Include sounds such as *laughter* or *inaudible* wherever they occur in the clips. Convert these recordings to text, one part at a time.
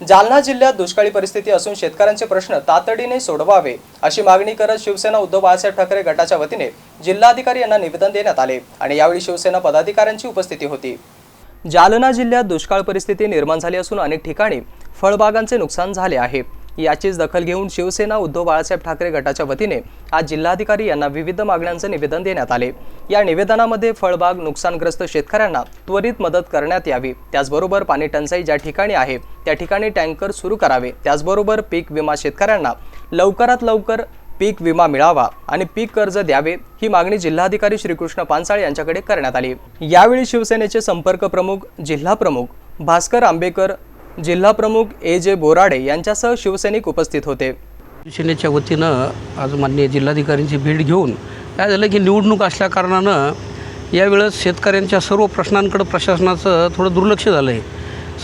जालना जिल्ह्यात दुष्काळी परिस्थिती असून शेतकऱ्यांचे प्रश्न तातडीने सोडवावे अशी मागणी करत शिवसेना उद्धव बाळासाहेब ठाकरे गटाच्या वतीने जिल्हाधिकारी यांना निवेदन देण्यात आले आणि यावेळी शिवसेना पदाधिकाऱ्यांची उपस्थिती होती. जालना जिल्ह्यात दुष्काळ परिस्थिती निर्माण झाली असून अनेक ठिकाणी फळबागांचे नुकसान झाले आहे. याचीच दखल घेऊन शिवसेना उद्धव बाळासाहेब ठाकरे गटाच्या वतीने आज जिल्हाधिकारी यांना विविध मागण्यांचं निवेदन देण्यात आले. या निवेदनामध्ये फळबाग नुकसानग्रस्त शेतकऱ्यांना त्वरित मदत करण्यात यावी. त्याचबरोबर पाणी टंचाई ज्या ठिकाणी आहे त्या ठिकाणी टँकर सुरू करावे. त्याचबरोबर पीक विमा शेतकऱ्यांना लवकरात लवकर पीक विमा मिळावा आणि पीक कर्ज द्यावे ही मागणी जिल्हाधिकारी श्रीकृष्ण पानसाळे यांच्याकडे करण्यात आली. यावेळी शिवसेनेचे संपर्क प्रमुख जिल्हा प्रमुख भास्कर आंबेकर जिल्हाप्रमुख ए जे बोराडे यांच्यासह शिवसैनिक उपस्थित होते. शिवसेनेच्या वतीनं आज माननीय जिल्हाधिकाऱ्यांची भेट घेऊन काय झालं की निवडणूक असल्याकारणानं यावेळेस शेतकऱ्यांच्या सर्व प्रश्नांकडं प्रशासनाचं थोडं दुर्लक्ष झालं आहे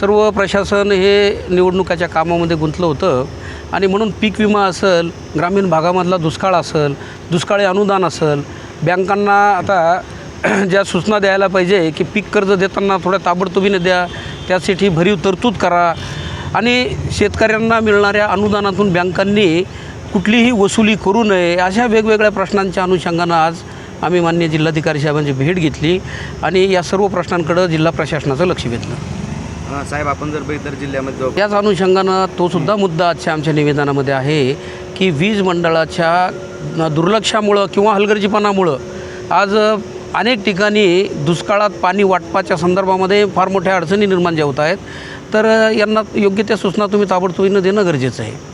सर्व प्रशासन हे निवडणुकाच्या कामामध्ये गुंतलं होतं आणि म्हणून पीक विमा असेल ग्रामीण भागामधला दुष्काळ असेल दुष्काळी अनुदान असेल बँकांना आता *clears throat* ज्या सूचना द्यायला पाहिजे की पीक कर्ज देताना थोड्या ताबडतोबीने द्या त्यासाठी भरीव तरतूद करा. आणि शेतकऱ्यांना मिळणाऱ्या अनुदानातून बँकांनी कुठलीही वसुली करू नये अशा वेगवेगळ्या प्रश्नांच्या अनुषंगानं आज आम्ही माननीय जिल्हाधिकारी साहेबांची भेट घेतली आणि या सर्व प्रश्नांकडं जिल्हा प्रशासनाचं लक्ष वेधलं. साहेब आपण जर इतर जिल्ह्यामध्ये जाऊ याच अनुषंगानं तो सुद्धा मुद्दा आजच्या आमच्या निवेदनामध्ये आहे की वीज मंडळाच्या दुर्लक्षामुळं किंवा हलगर्जीपणामुळं आज अनेक ठिकाणी दुष्काळात पाणी वाटपाच्या संदर्भामध्ये फार मोठ्या अडचणी निर्माण ज्या होत आहेत तर यांना योग्य त्या सूचना तुम्ही ताबडतोबीनं देणं गरजेचं आहे.